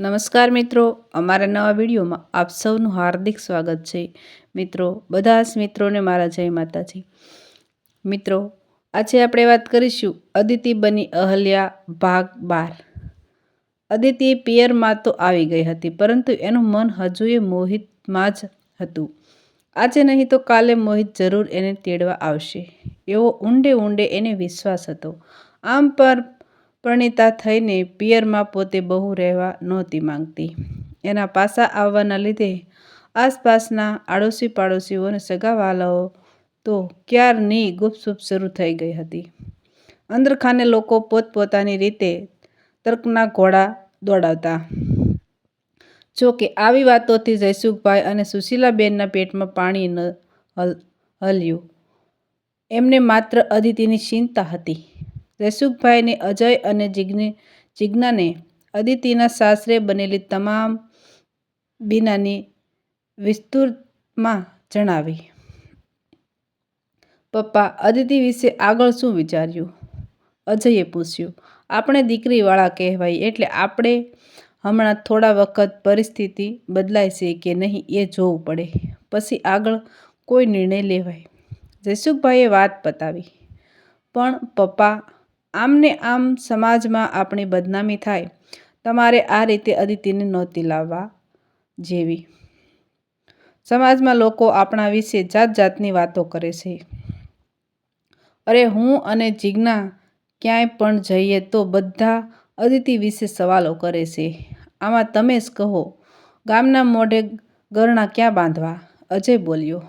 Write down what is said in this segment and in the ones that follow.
નમસ્કાર મિત્રો, અમારા નવા વિડીયોમાં આપ સૌનું હાર્દિક સ્વાગત છે. મિત્રો, બધા જ મિત્રોને મારા જય માતાજી. મિત્રો, આજે આપણે વાત કરીશું અદિતિ બની અહલ્યા ભાગ બાર. અદિતિ પિયરમાં તો આવી ગઈ હતી, પરંતુ એનું મન હજુએ મોહિતમાં જ હતું. આજે નહીં તો કાલે મોહિત જરૂર એને તેડવા આવશે. એવો ઊંડે ઊંડે એને વિશ્વાસ હતો. આમ પર પરણિતા થઈને પિયરમાં પોતે બહુ રહેવા નહોતી માંગતી. એના પાસા આવવાના લીધે આસપાસના આડોશી પાડોશીઓ અને સગાવાલાઓ તો ક્યારની ગુપસુપ શરૂ થઈ ગઈ હતી. અંદરખાને લોકો પોતપોતાની રીતે તર્કના ઘોડા દોડાવતા. જો કે આવી વાતોથી જયસુખભાઈ અને સુશીલાબેનના પેટમાં પાણી ન હલ, હલ્યું. એમને માત્ર અદિતિની ચિંતા હતી. જયસુખભાઈને અજય અને જિજ્ઞ જિજ્ઞાને અદિતિના સાસરે બનેલી તમામ બીનાની વિસ્તૃતમાં જણાવી. પપ્પા, અદિતિ વિશે આગળ શું વિચાર્યું? અજયે પૂછ્યું. આપણે દીકરીવાળા કહેવાય એટલે આપણે હમણાં થોડા વખત પરિસ્થિતિ બદલાય છે કે નહીં એ જોવું પડે. પછી આગળ કોઈ નિર્ણય લેવાય. જયસુખભાઈએ વાત પતાવી. પણ પપ્પા આમને આમ સમાજમાં આપણી બદનામી થાય, તમારે આ રીતે અદિતિને નહોતી લાવવા જેવી. સમાજમાં લોકો આપણા વિશે જાત જાતની વાતો કરે છે. અરે હું અને જિજ્ઞા ક્યાંય પણ જઈએ તો બધા અદિતિ વિશે સવાલો કરે છે. આમાં તમે જ કહો, ગામના મોઢે ગરણા ક્યાં બાંધવા? અજય બોલ્યો,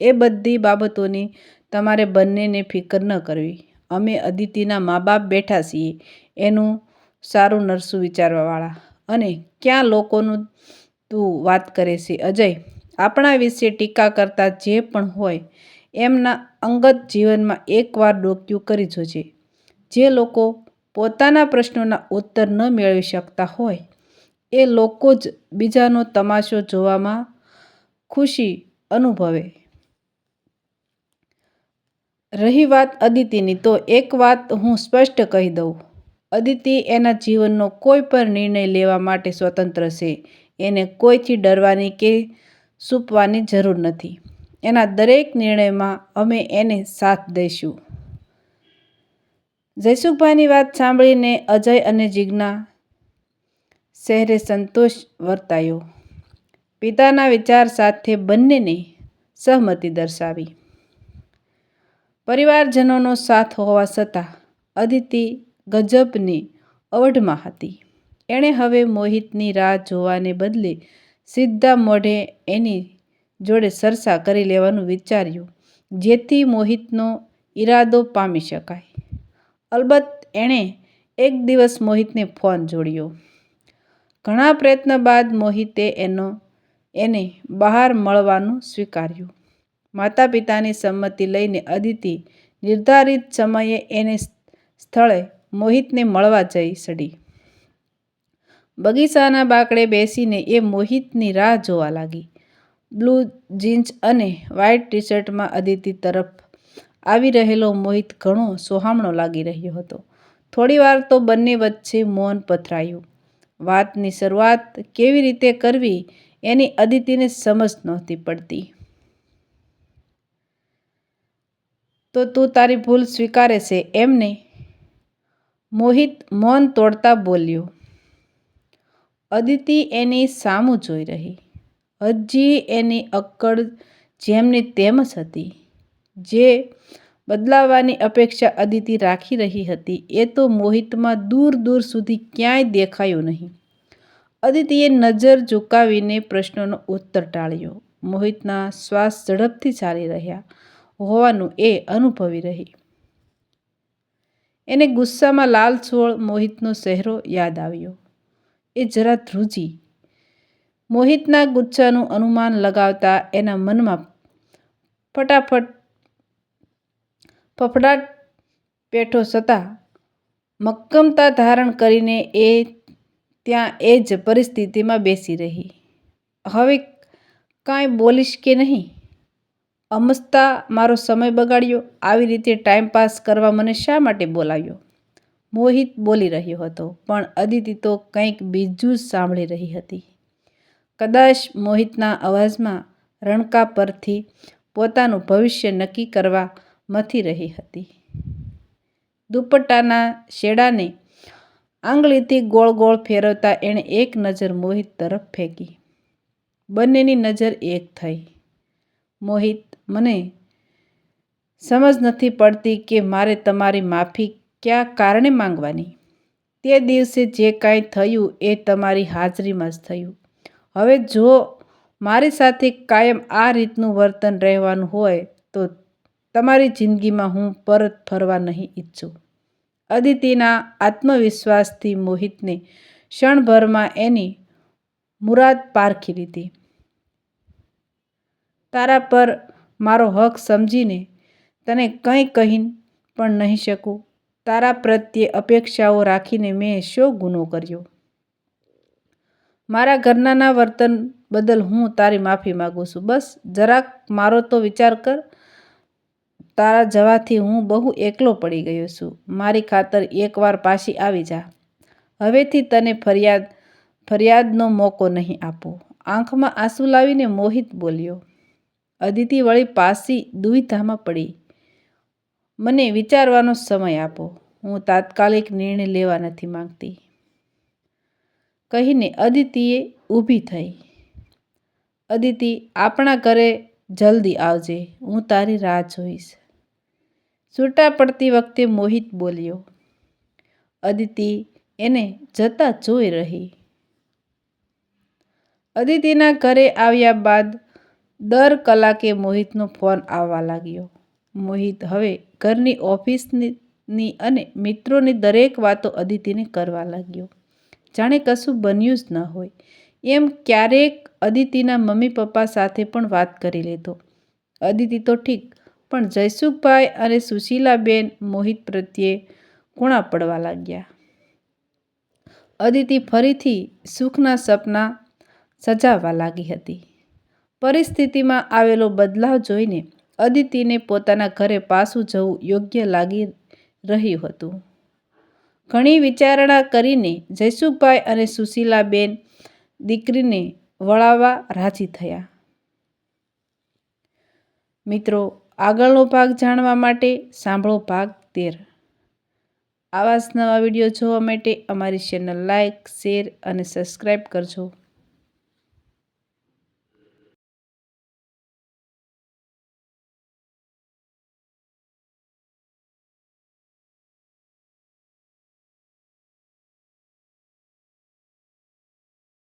એ બધી બાબતોની તમારે બંનેને ફિકર ન કરવી. અમે અદિતિના મા બાપ બેઠા છીએ, એનું સારું નરસું વિચારવાવાળા. અને ક્યાં લોકોનું તું વાત કરે છે, અજય? આપણા વિશે ટીકા કરતા જે પણ હોય, એમના અંગત જીવનમાં એકવાર ડોક્યું કરી જોજે. જે લોકો પોતાના પ્રશ્નોના ઉત્તર ન મેળવી શકતા હોય, એ લોકો જ બીજાનો તમાશો જોવામાં ખુશી અનુભવે. રહી વાત અદિતિની તો એક વાત હું સ્પષ્ટ કહી દઉં. અદિતિ એના જીવનનો કોઈ પણ નિર્ણય લેવા માટે સ્વતંત્ર છે. એને કોઈથી ડરવાની કે સૂપવાની જરૂર નથી. એના દરેક નિર્ણયમાં અમે એને સાથ દઈશું. જયસુખભાઈની વાત સાંભળીને અજય અને જિજ્ઞા શહેરે સંતોષ વર્તાયો. પિતાના વિચાર સાથે બંનેને સહમતિ દર્શાવી. પરિવારજનોનો સાથ હોવા છતાં અદિતિ ગજબની અવઢમાં હતી. એણે હવે મોહિતની રાહ જોવાને બદલે સીધા મોઢે એની જોડે સરસા કરી લેવાનું વિચાર્યું, જેથી મોહિતનો ઈરાદો પામી શકાય. અલબત્ત એણે એક દિવસ મોહિતને ફોન જોડ્યો. ઘણા પ્રયત્ન બાદ મોહિતે એનો, એને બહાર મળવાનું સ્વીકાર્યું. માતા પિતાની સંમતિ લઈને અદિતિ નિર્ધારિત સમયે એને સ્થળે મોહિતને મળવા જઈ ચડી બગીચાના બાકડે બેસીને એ મોહિતની રાહ જોવા લાગી. બ્લુ જીન્સ અને વ્હાઇટ ટીશર્ટમાં અદિતિ તરફ આવી રહેલો મોહિત ઘણો સોહામણો લાગી રહ્યો હતો. થોડીવાર તો બંને વચ્ચે મૌન પથરાયું. વાતની શરૂઆત કેવી રીતે કરવી એની અદિતિને સમજ નહોતી પડતી. તો તું તારી ભૂલ સ્વીકારે છે એમને મોહિત મૌન તોડતા બોલ્યો, અદિતિ એની સામું જોઈ રહી. હજી એની અક્કડ જેમની તેમ જ હતી. જે બદલાવાની અપેક્ષા અદિતિ રાખી રહી હતી, એ તો મોહિતમાં દૂર દૂર સુધી ક્યાંય દેખાયું નહીં. અદિતિએ નજર ઝુકાવીને પ્રશ્નોનો ઉત્તર ટાળ્યો. મોહિતના શ્વાસ ઝડપથી ચાલી રહ્યા. હોવાનું એ અનુભવી રહી. એને ગુસ્સામાં લાલ છોળ મોહિતનો ચહેરો યાદ આવ્યો. એ જરા ધ્રુજી. મોહિતના ગુસ્સાનું અનુમાન લગાવતા એના મનમાં ફટાફટ ફફડાટ પેઠો છતાં મક્કમતા ધારણ કરીને એ ત્યાં એ જ પરિસ્થિતિમાં બેસી રહી. હવે કાંઈ બોલીશ કે નહીં? અમસ્તા, મારો સમય બગાડ્યો. આવી રીતે ટાઈમ પાસ કરવા મને શા માટે બોલાવ્યો? મોહિત બોલી રહ્યો હતો, પણ અદિતિ તો કંઈક બીજું જ સાંભળી રહી હતી. કદાચ મોહિતના અવાજમાં રણકા પરથી પોતાનું ભવિષ્ય નક્કી કરવા મથી રહી હતી. દુપટ્ટાના શેડાને આંગળીથી ગોળ ગોળ ફેરવતા એણે એક નજર મોહિત તરફ ફેંકી. બંનેની નજર એક થઈ. મોહિત મને સમજ નથી પડતી કે મારે તમારી માફી કયા કારણે માંગવાની. તે દિવસે જે કાંઈ થયું એ તમારી હાજરીમાં જ થયું. હવે જો મારી સાથે કાયમ આ રીતનું વર્તન રહેવાનું હોય તો તમારી જિંદગીમાં હું પરત ફરવા નહીં ઈચ્છું. અદિતિના આત્મવિશ્વાસથી મોહિતને ક્ષણભરમાં એની મુરાદ પારખી લીધી. તારા પર મારો હક સમજીને તને કંઈ કહી પણ નહીં શકું. તારા પ્રત્યે અપેક્ષાઓ રાખીને મેં શો ગુનો કર્યો? મારા ઘરનાના વર્તન બદલ હું તારી માફી માગું છું. બસ, જરાક મારો તો વિચાર કર. તારા જવાથી હું બહુ એકલો પડી ગયો છું. મારી ખાતર એકવાર પાછી આવી જા. હવેથી તને ફરિયાદ, ફરિયાદનો મોકો નહીં આપો. આંખમાં આંસુ લાવીને મોહિત બોલ્યો. અદિતિ વળી પાસી દુવિધામાં પડી. મને વિચારવાનો સમય આપો. હું તાત્કાલિક નિર્ણય લેવા નથી માંગતી. કહીને અદિતિએ ઊભી થઈ. અદિતિ, આપણા ઘરે જલ્દી આવજે. હું તારી રાહ જોઈશ. છૂટા પડતી વખતે મોહિત બોલ્યો. અદિતિ એને જતા જોઈ રહી. અદિતિના ઘરે આવ્યા બાદ દર કલાકે મોહિતનો ફોન આવવા લાગ્યો. મોહિત હવે ઘરની ઓફિસની અને મિત્રોની દરેક વાતો અદિતિને કરવા લાગ્યો. જાણે કશું બન્યું જ ન હોય. એમ ક્યારેક અદિતિના મમ્મી પપ્પા સાથે પણ વાત કરી લેતો અદિતિ તો ઠીક, પણ જયસુખભાઈ અને સુશીલાબેન મોહિત પ્રત્યે કૂણા પડવા લાગ્યા. અદિતિ ફરીથી સુખના સપના સજાવવા લાગી હતી. પરિસ્થિતિમાં આવેલો બદલાવ જોઈને અદિતિને પોતાના ઘરે પાછું જવું યોગ્ય લાગી રહ્યું હતું. ઘણી વિચારણા કરીને જયસુખભાઈ અને સુશીલાબેન દીકરીને વળાવવા રાજી થયા. મિત્રો, આગળનો ભાગ જાણવા માટે સાંભળો ભાગ તેર. આવા જ નવા વીડિયો જોવા માટે અમારી ચેનલ લાઇક શેર અને સબસ્ક્રાઈબ કરજો.